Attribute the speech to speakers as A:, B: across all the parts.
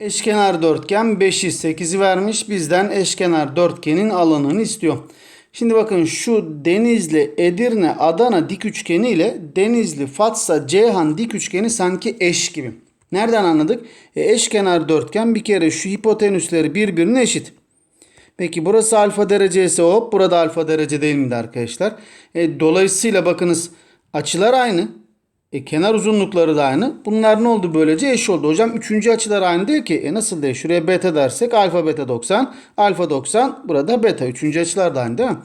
A: Eşkenar dörtgen 5'i 8'i vermiş. Bizden eşkenar dörtgenin alanını istiyor. Şimdi bakın şu Denizli, Edirne, Adana dik üçgeni ile Denizli, Fatsa, Ceyhan dik üçgeni sanki eş gibi. Nereden anladık? E, eşkenar dörtgen bir kere şu hipotenüsleri birbirine eşit. Peki burası alfa derece ise hop burada alfa derece değil miydi arkadaşlar? E, dolayısıyla bakınız açılar aynı. E, kenar uzunlukları da aynı. Bunlar ne oldu böylece eş oldu. Hocam üçüncü açılar aynı değil ki. E, nasıl değil? Şuraya beta dersek alfa beta 90. Alfa 90 burada beta. Üçüncü açılar da aynı değil mi?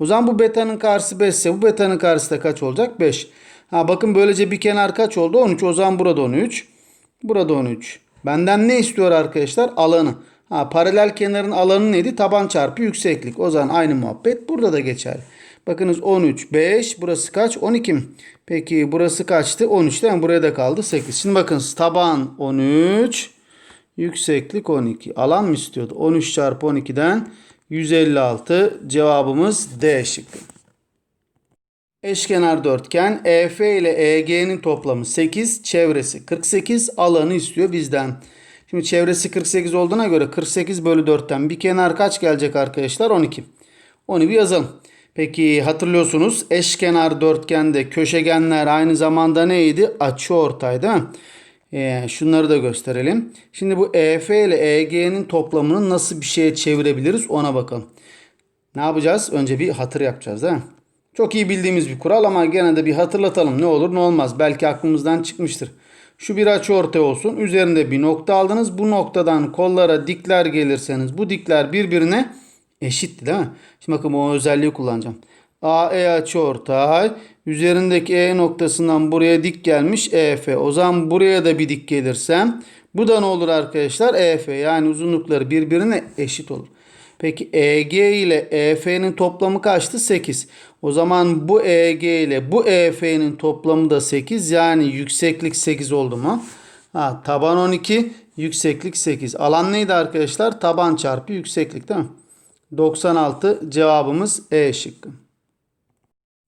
A: O zaman bu betanın karşısı 5 ise bu betanın karşısı da kaç olacak? 5. Ha bakın böylece bir kenar kaç oldu? 13. O zaman burada 13. Burada 13. Benden ne istiyor arkadaşlar? Alanı. Ha, paralel kenarın alanı neydi? Taban çarpı yükseklik. O zaman aynı muhabbet burada da geçerli. Bakınız 13, 5. Burası kaç? 12 mi? Peki burası kaçtı? 13 değil mi? Buraya da kaldı 8. Şimdi bakın taban 13. Yükseklik 12. Alan mı istiyordu? 13 çarpı 12'den 156. Cevabımız D şıkkı. Eşkenar dörtgen EF ile EG'nin toplamı 8, çevresi 48, alanı istiyor bizden. Şimdi çevresi 48 olduğuna göre 48 bölü 4'ten bir kenar kaç gelecek arkadaşlar? 12. Onu bir yazalım. Peki hatırlıyorsunuz eşkenar dörtgende köşegenler aynı zamanda neydi? Açı ortay değil mi? Ee, şunları da gösterelim. Şimdi bu EF ile EG'nin toplamını nasıl bir şeye çevirebiliriz ona bakalım. Ne yapacağız? Önce bir hatır yapacağız değil mi? Çok iyi bildiğimiz bir kural ama gene de bir hatırlatalım. Ne olur ne olmaz. Belki aklımızdan çıkmıştır. Şu bir açı ortay olsun. Üzerinde bir nokta aldınız. Bu noktadan kollara dikler gelirseniz bu dikler birbirine eşitti değil mi? Şimdi bakın o özelliği kullanacağım. AE açı ortay. Üzerindeki E noktasından buraya dik gelmiş EF. O zaman buraya da bir dik gelirsem bu da ne olur arkadaşlar? EF yani uzunlukları birbirine eşit olur. Peki EG ile EF'nin toplamı kaçtı? 8. O zaman bu EG ile bu EF'nin toplamı da 8. Yani yükseklik 8 oldu mu? Ha, taban 12, yükseklik 8. Alan neydi arkadaşlar? Taban çarpı yükseklik değil mi? 96 cevabımız E şıkkı.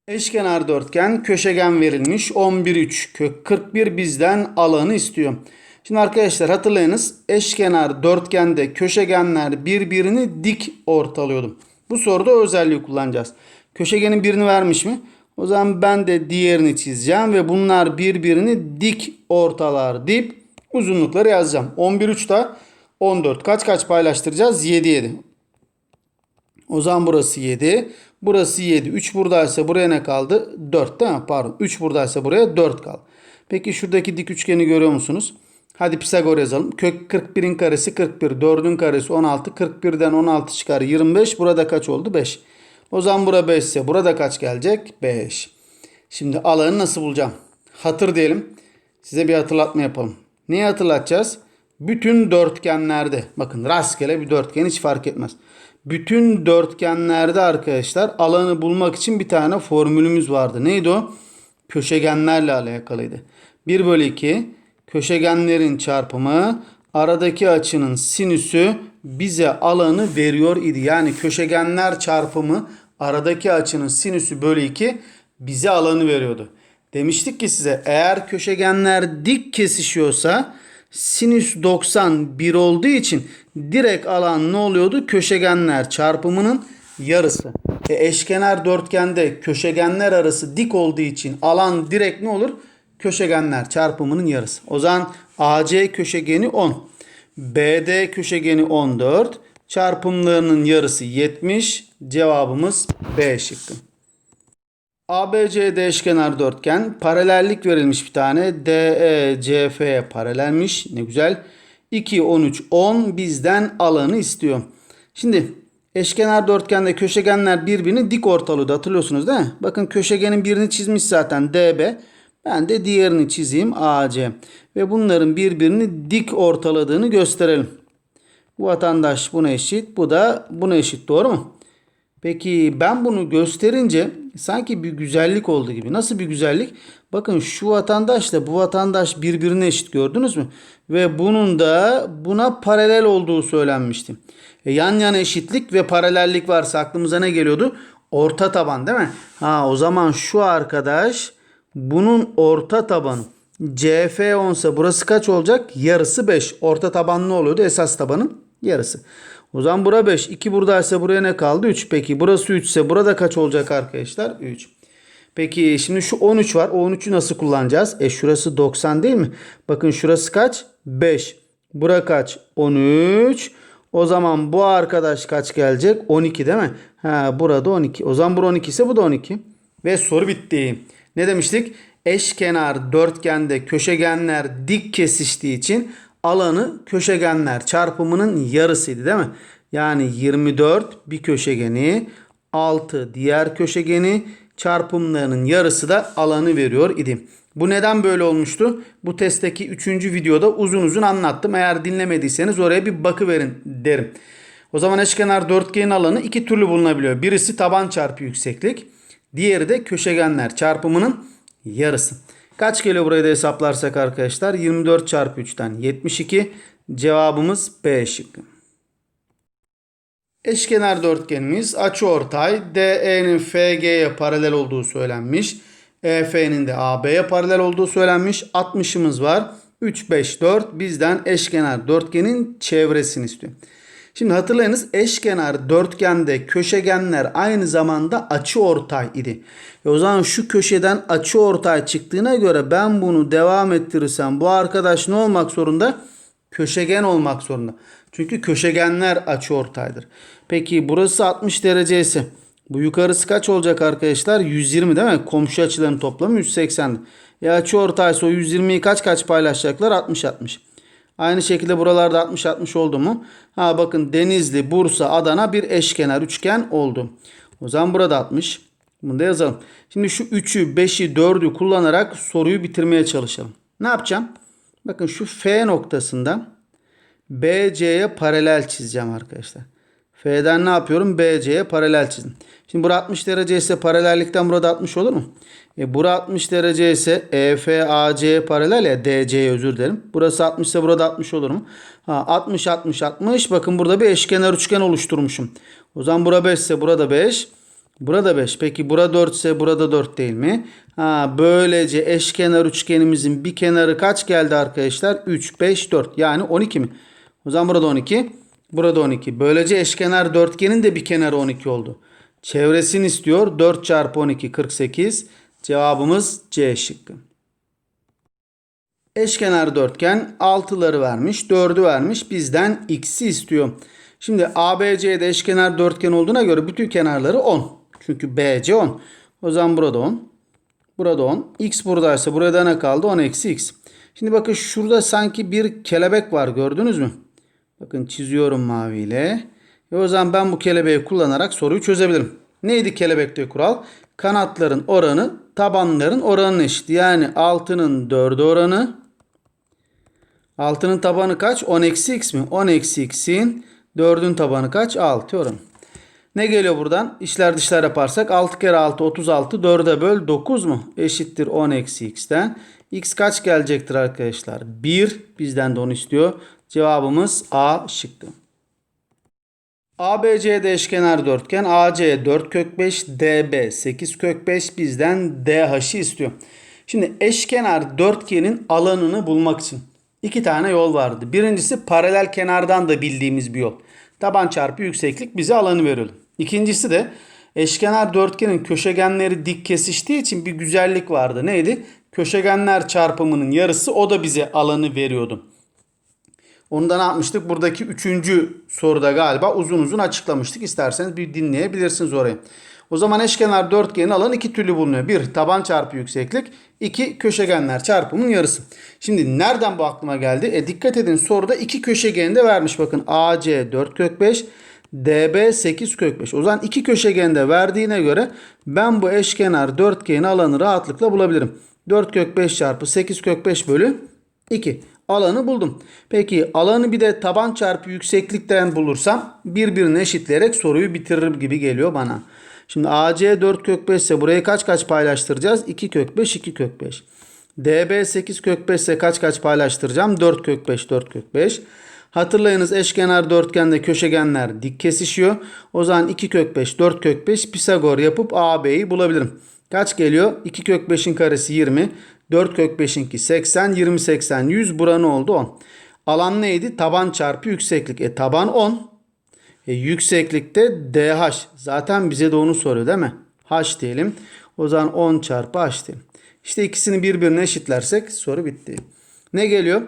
A: Eşkenar dörtgen köşegen verilmiş 11 3 kök 41 bizden alanı istiyor. Şimdi arkadaşlar hatırlayınız eşkenar dörtgende köşegenler birbirini dik ortalıyordum. Bu soruda özelliği kullanacağız. Köşegenin birini vermiş mi? O zaman ben de diğerini çizeceğim ve bunlar birbirini dik ortalar deyip uzunlukları yazacağım. 11 3 da 14 kaç kaç paylaştıracağız? 7 7. O zaman burası 7. Burası 7. 3 buradaysa buraya ne kaldı? 4 değil mi? Pardon. 3 buradaysa buraya 4 kaldı. Peki şuradaki dik üçgeni görüyor musunuz? Hadi Pisagor yazalım. Kök 41'in karesi 41. 4'ün karesi 16. 41'den 16 çıkar 25. Burada kaç oldu? 5. O zaman bura 5 ise burada kaç gelecek? 5. Şimdi alanı nasıl bulacağım? Hatır diyelim. Size bir hatırlatma yapalım. Neyi hatırlatacağız? Bütün dörtgenlerde bakın rastgele bir dörtgen hiç fark etmez. Bütün dörtgenlerde arkadaşlar alanı bulmak için bir tane formülümüz vardı. Neydi o? Köşegenlerle alakalıydı. 1 bölü 2 köşegenlerin çarpımı aradaki açının sinüsü bize alanı veriyor idi. Yani köşegenler çarpımı aradaki açının sinüsü bölü 2 bize alanı veriyordu. Demiştik ki size eğer köşegenler dik kesişiyorsa sinüs 90 1 olduğu için direkt alan ne oluyordu? Köşegenler çarpımının yarısı. E eşkenar dörtgende köşegenler arası dik olduğu için alan direkt ne olur? Köşegenler çarpımının yarısı. O zaman AC köşegeni 10. BD köşegeni 14. Çarpımlarının yarısı 70. Cevabımız B şıkkı. ABCD eşkenar dörtgen paralellik verilmiş bir tane. DE CF'ye paralelmiş. Ne güzel. 2 13 10 bizden alanı istiyor. Şimdi eşkenar dörtgende köşegenler birbirini dik ortalıyordu hatırlıyorsunuz değil mi? Bakın köşegenin birini çizmiş zaten DB. Ben de diğerini çizeyim AC. Ve bunların birbirini dik ortaladığını gösterelim. Bu vatandaş buna eşit. Bu da buna eşit. Doğru mu? Peki ben bunu gösterince sanki bir güzellik oldu gibi. Nasıl bir güzellik? Bakın şu vatandaşla bu vatandaş birbirine eşit gördünüz mü? Ve bunun da buna paralel olduğu söylenmişti. E yan yana eşitlik ve paralellik varsa aklımıza ne geliyordu? Orta taban değil mi? Ha o zaman şu arkadaş bunun orta tabanı. CF 10 ise burası kaç olacak? Yarısı 5. Orta taban ne oluyordu? Esas tabanın yarısı. O zaman bura 5. 2 buradaysa buraya ne kaldı? 3. Peki burası 3 ise burada kaç olacak arkadaşlar? 3. Peki şimdi şu 13 var. O 13'ü nasıl kullanacağız? E şurası 90 değil mi? Bakın şurası kaç? 5. Bura kaç? 13. O zaman bu arkadaş kaç gelecek? 12 değil mi? Ha burada 12. O zaman bu 12 ise bu da 12. Ve soru bitti. Ne demiştik? Eşkenar dörtgende köşegenler dik kesiştiği için alanı köşegenler çarpımının yarısıydı değil mi? Yani 24 bir köşegeni 6 diğer köşegeni çarpımlarının yarısı da alanı veriyor idi. Bu neden böyle olmuştu? Bu testteki 3. videoda uzun uzun anlattım. Eğer dinlemediyseniz oraya bir bakıverin derim. O zaman eşkenar dörtgenin alanı iki türlü bulunabiliyor. Birisi taban çarpı yükseklik. Diğeri de köşegenler çarpımının yarısı. Kaç geliyor burayı da hesaplarsak arkadaşlar? 24 çarpı 3'ten 72. Cevabımız B şıkkı. Eşkenar dörtgenimiz açıortay DE'nin FG'ye paralel olduğu söylenmiş. EF'nin de AB'ye paralel olduğu söylenmiş. 60'ımız var. 3, 5, 4 bizden eşkenar dörtgenin çevresini istiyor. Şimdi hatırlayınız eşkenar dörtgende köşegenler aynı zamanda açıortay idi. E o zaman şu köşeden açıortay çıktığına göre ben bunu devam ettirirsem bu arkadaş ne olmak zorunda? Köşegen olmak zorunda. Çünkü köşegenler açıortaydır. Peki burası 60 derece ise bu yukarısı kaç olacak arkadaşlar? 120 değil mi? Komşu açıların toplamı 180. E açıortaysa o 120'yi kaç kaç paylaşacaklar? 60 60. Aynı şekilde buralarda 60 60 oldu mu? Ha bakın Denizli, Bursa, Adana bir eşkenar üçgen oldu. O zaman burada 60. Bunu da yazalım. Şimdi şu 3'ü, 5'i, 4'ü kullanarak soruyu bitirmeye çalışalım. Ne yapacağım? Bakın şu F noktasında BC'ye paralel çizeceğim arkadaşlar. F'den ne yapıyorum? BC'ye paralel çizdim. Şimdi bura 60 derece ise paralellikten burada 60 olur mu? E bura 60 derece ise EF AC'ye paralel ya DC'ye özür dilerim. Burası 60 ise burada 60 olur mu? Ha 60 60 60. Bakın burada bir eşkenar üçgen oluşturmuşum. O zaman bura 5 ise burada 5. Burada 5. Peki bura 4 ise burada 4 değil mi? Ha böylece eşkenar üçgenimizin bir kenarı kaç geldi arkadaşlar? 3 5 4. Yani 12 mi? O zaman burada 12. Burada 12. Böylece eşkenar dörtgenin de bir kenarı 12 oldu. Çevresini istiyor. 4 çarpı 12 48. Cevabımız C şıkkı. Eşkenar dörtgen 6'ları vermiş. 4'ü vermiş. Bizden x'i istiyor. Şimdi ABC'de eşkenar dörtgen olduğuna göre bütün kenarları 10. Çünkü BC 10. O zaman burada 10. Burada 10. X buradaysa burada ne kaldı? 10 eksi x. Şimdi bakın şurada sanki bir kelebek var gördünüz mü? Bakın çiziyorum maviyle. E o zaman ben bu kelebeği kullanarak soruyu çözebilirim. Neydi kelebekte kural? Kanatların oranı tabanların oranına eşit. Yani 6'nın 4'ü oranı. 6'nın tabanı kaç? 10 eksi x mi? 10 eksi x'in 4'ün tabanı kaç? 6 oranı. Ne geliyor buradan? İşler dışlar yaparsak 6 kere 6 36 4'e böl 9 mu? Eşittir 10 eksi x'ten. X kaç gelecektir arkadaşlar? 1. Bizden de onu istiyor. Cevabımız A şıkkı. ABC'de eşkenar dörtgen AC 4 kök 5 DB 8 kök 5 bizden DH'ı istiyor. Şimdi eşkenar dörtgenin alanını bulmak için iki tane yol vardı. Birincisi paralel kenardan da bildiğimiz bir yol. Taban çarpı yükseklik bize alanı veriyor. İkincisi de eşkenar dörtgenin köşegenleri dik kesiştiği için bir güzellik vardı. Neydi? Köşegenler çarpımının yarısı o da bize alanı veriyordu. Onu da ne yapmıştık? Buradaki üçüncü soruda galiba uzun uzun açıklamıştık. İsterseniz bir dinleyebilirsiniz orayı. O zaman eşkenar dörtgenin alanı iki türlü bulunuyor. Bir taban çarpı yükseklik. iki köşegenler çarpımının yarısı. Şimdi nereden bu aklıma geldi? E dikkat edin soruda iki köşegeni de vermiş. Bakın AC 4 kök 5. DB 8 kök 5. O zaman iki köşegeni de verdiğine göre ben bu eşkenar dörtgenin alanı rahatlıkla bulabilirim. 4 kök 5 çarpı 8 kök 5 bölü 2 alanı buldum. Peki alanı bir de taban çarpı yükseklikten bulursam birbirine eşitleyerek soruyu bitiririm gibi geliyor bana. Şimdi AC 4 kök 5 ise burayı kaç kaç paylaştıracağız? 2 kök 5 2 kök 5. DB 8 kök 5 ise kaç kaç paylaştıracağım? 4 kök 5 4 kök 5. Hatırlayınız eşkenar dörtgende köşegenler dik kesişiyor. O zaman 2 kök 5 4 kök 5 Pisagor yapıp AB'yi bulabilirim. Kaç geliyor? 2 kök 5'in karesi 20. 4 kök 5'in 2 80. 20 80 100. Bura ne oldu? 10. Alan neydi? Taban çarpı yükseklik. E taban 10. E, yükseklikte DH. Zaten bize de onu soruyor değil mi? H diyelim. O zaman 10 çarpı H diyelim. İşte ikisini birbirine eşitlersek soru bitti. Ne geliyor?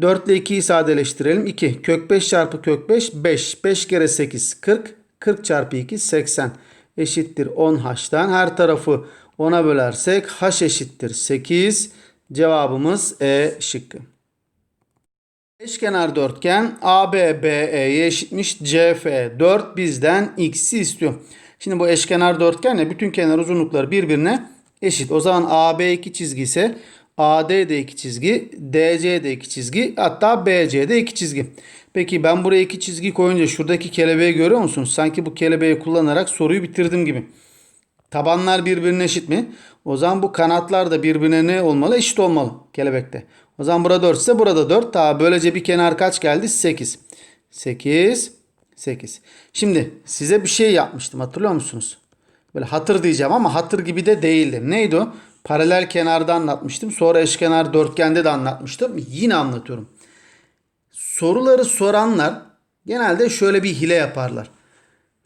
A: 4 ile 2'yi sadeleştirelim. 2. Kök 5 çarpı kök 5 5. 5 kere 8 40. 40 çarpı 2 80. Eşittir 10 H'tan. Her tarafı 10'a bölersek H eşittir 8. Cevabımız E şıkkı. Eşkenar dörtgen AB eşitmiş CF 4 bizden x'i istiyor. Şimdi bu eşkenar dörtgenle bütün kenar uzunlukları birbirine eşit. O zaman AB iki çizgi ise AD de iki çizgi, DC de iki çizgi, hatta BC de iki çizgi. Peki ben buraya iki çizgi koyunca şuradaki kelebeği görüyor musunuz? Sanki bu kelebeği kullanarak soruyu bitirdim gibi. Tabanlar birbirine eşit mi? O zaman bu kanatlar da birbirine ne olmalı? Eşit olmalı kelebekte. O zaman burada 4 ise burada 4. Daha böylece bir kenar kaç geldi? 8. 8. 8. Şimdi size bir şey yapmıştım hatırlıyor musunuz? Böyle hatır diyeceğim ama hatır gibi de değildi. Neydi o? Paralel kenarda anlatmıştım. Sonra eşkenar dörtgende de anlatmıştım. Yine anlatıyorum. Soruları soranlar genelde şöyle bir hile yaparlar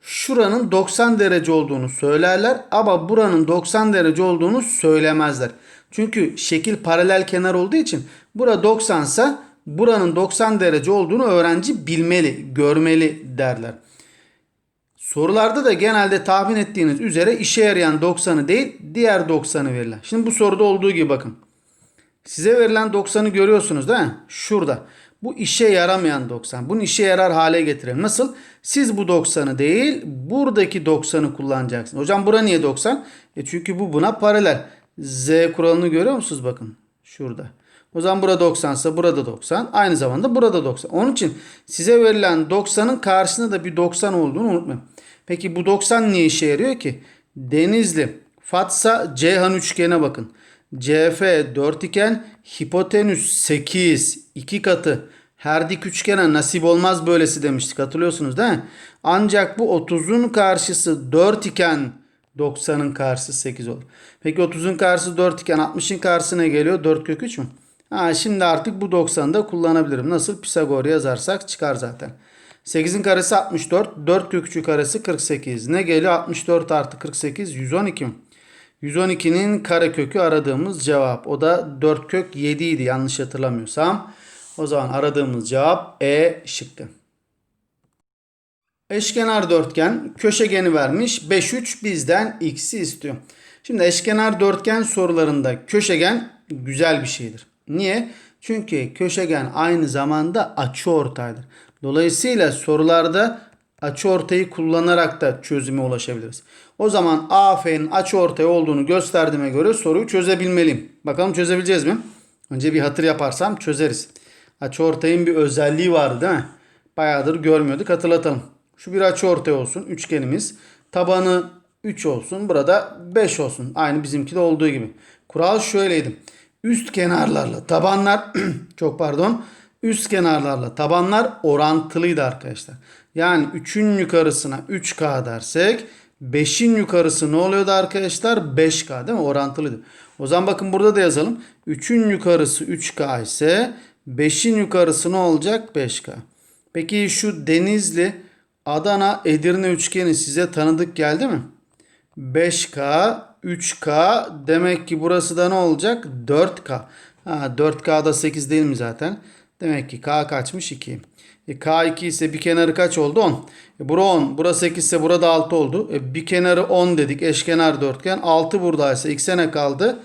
A: şuranın 90 derece olduğunu söylerler ama buranın 90 derece olduğunu söylemezler. Çünkü şekil paralel kenar olduğu için bura 90 ise buranın 90 derece olduğunu öğrenci bilmeli, görmeli derler. Sorularda da genelde tahmin ettiğiniz üzere işe yarayan 90'ı değil diğer 90'ı verirler. Şimdi bu soruda olduğu gibi bakın. Size verilen 90'ı görüyorsunuz değil mi? Şurada. Bu işe yaramayan 90. Bunu işe yarar hale getirelim. Nasıl? Siz bu 90'ı değil buradaki 90'ı kullanacaksınız. Hocam bura niye 90? E çünkü bu buna paralel. Z kuralını görüyor musunuz? Bakın şurada. O zaman burada 90 ise burada 90. Aynı zamanda burada 90. Onun için size verilen 90'ın karşısında da bir 90 olduğunu unutmayın. Peki bu 90 niye işe yarıyor ki? Denizli, Fatsa, Ceyhan üçgene bakın. CF 4 iken hipotenüs 8 2 katı her dik üçgene nasip olmaz böylesi demiştik hatırlıyorsunuz değil mi? Ancak bu 30'un karşısı 4 iken 90'ın karşısı 8 olur. Peki 30'un karşısı 4 iken 60'ın karşısı ne geliyor? 4 kök 3 mü? Ha, şimdi artık bu 90'ı da kullanabilirim. Nasıl? Pisagor yazarsak çıkar zaten. 8'in karesi 64. 4 kök 3'ün karesi 48. Ne geliyor? 64 artı 48 112 mi? 112'nin karekökü aradığımız cevap. O da 4 kök 7 idi yanlış hatırlamıyorsam. O zaman aradığımız cevap E şıkkı. Eşkenar dörtgen köşegeni vermiş. 5 3 bizden x'i istiyor. Şimdi eşkenar dörtgen sorularında köşegen güzel bir şeydir. Niye? Çünkü köşegen aynı zamanda açıortaydır. Dolayısıyla sorularda açıortayı kullanarak da çözüme ulaşabiliriz. O zaman AF'nin açıortay olduğunu gösterdiğime göre soruyu çözebilmeliyim. Bakalım çözebileceğiz mi? Önce bir hatır yaparsam çözeriz. Açıortayın bir özelliği vardı değil mi? Bayağıdır görmüyorduk hatırlatalım. Şu bir açıortay olsun üçgenimiz. Tabanı 3 olsun. Burada 5 olsun. Aynı bizimki de olduğu gibi. Kural şöyleydi. Üst kenarlarla tabanlar çok pardon üst kenarlarla tabanlar orantılıydı arkadaşlar. Yani 3'ün yukarısına 3K dersek 5'in yukarısı ne oluyordu arkadaşlar? 5K değil mi? Orantılıydı. O zaman bakın burada da yazalım. 3'ün yukarısı 3K ise 5'in yukarısı ne olacak? 5K. Peki şu Denizli, Adana, Edirne üçgeni size tanıdık geldi mi? 5K, 3K demek ki burası da ne olacak? 4K. Ha, 4K'da 8 değil mi zaten? Demek ki K kaçmış 2. E, K2 ise bir kenarı kaç oldu? 10. E, bura 10. Bura 8 ise burada 6 oldu. E, bir kenarı 10 dedik. Eşkenar dörtgen. 6 buradaysa x'e ne kaldı?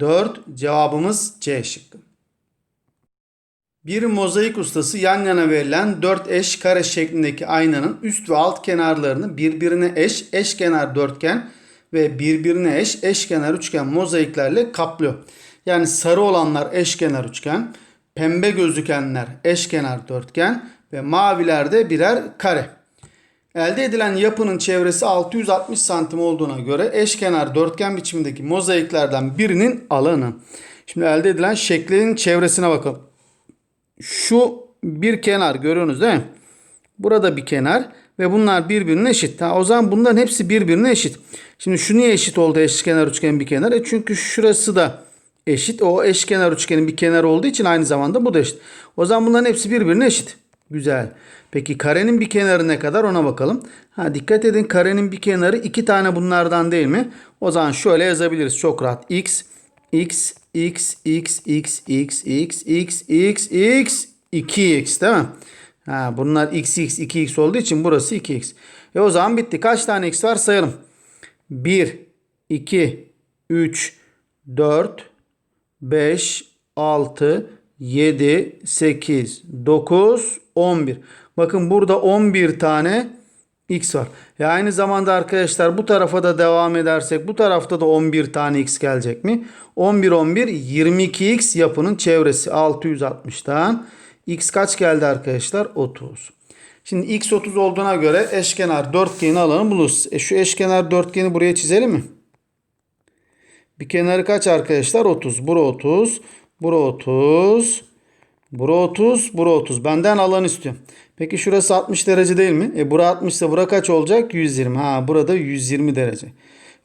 A: 4. Cevabımız C şıkkı. Bir mozaik ustası yan yana verilen 4 eş kare şeklindeki aynanın üst ve alt kenarlarını birbirine eş eşkenar dörtgen ve birbirine eş eşkenar üçgen mozaiklerle kaplıyor. Yani sarı olanlar eşkenar üçgen, pembe gözükenler eşkenar dörtgen ve mavilerde birer kare. Elde edilen yapının çevresi 660 santim olduğuna göre eşkenar dörtgen biçimindeki mozaiklerden birinin alanı. Şimdi elde edilen şeklin çevresine bakalım. Şu bir kenar görüyorsunuz değil mi? Burada bir kenar ve bunlar birbirine eşit. Ha, o zaman bunların hepsi birbirine eşit. Şimdi şu niye eşit oldu eşkenar üçgen bir kenar? E çünkü şurası da eşit. O eşkenar üçgenin bir kenarı olduğu için aynı zamanda bu da eşit. O zaman bunların hepsi birbirine eşit. Güzel. Peki karenin bir kenarı ne kadar ona bakalım. Ha dikkat edin karenin bir kenarı iki tane bunlardan değil mi? O zaman şöyle yazabiliriz çok rahat. X x x x x x x x x x 2x değil mi? Ha bunlar x x 2x olduğu için burası 2x. E o zaman bitti. Kaç tane x var sayalım. 1 2 3 4 5 6 7 8 9 11. Bakın burada 11 tane x var. E aynı zamanda arkadaşlar bu tarafa da devam edersek bu tarafta da 11 tane x gelecek mi? 11 11 22x yapının çevresi 660'tan. X kaç geldi arkadaşlar? 30. Şimdi x 30 olduğuna göre eşkenar dörtgenin alanı buluruz. E şu eşkenar dörtgeni buraya çizelim mi? Bir kenarı kaç arkadaşlar? 30. Bura 30. Bura 30. Bura 30. Bura 30. Benden alan istiyor. Peki şurası 60 derece değil mi? E bura 60 ise bura kaç olacak? 120. Ha burada 120 derece.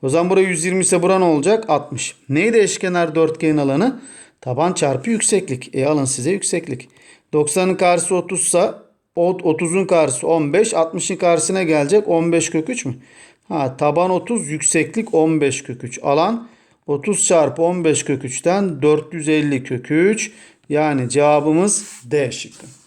A: O zaman bura 120 ise bura ne olacak? 60. Neydi eşkenar dörtgenin alanı? Taban çarpı yükseklik. E alın size yükseklik. 90'ın karşısı 30 ise 30'un karşısı 15. 60'ın karşısına gelecek 15 kök 3 mü? Ha taban 30 yükseklik 15 kök 3. Alan 30 çarpı 15 kök 3'ten 450 kök 3. Yani cevabımız D şıkkı.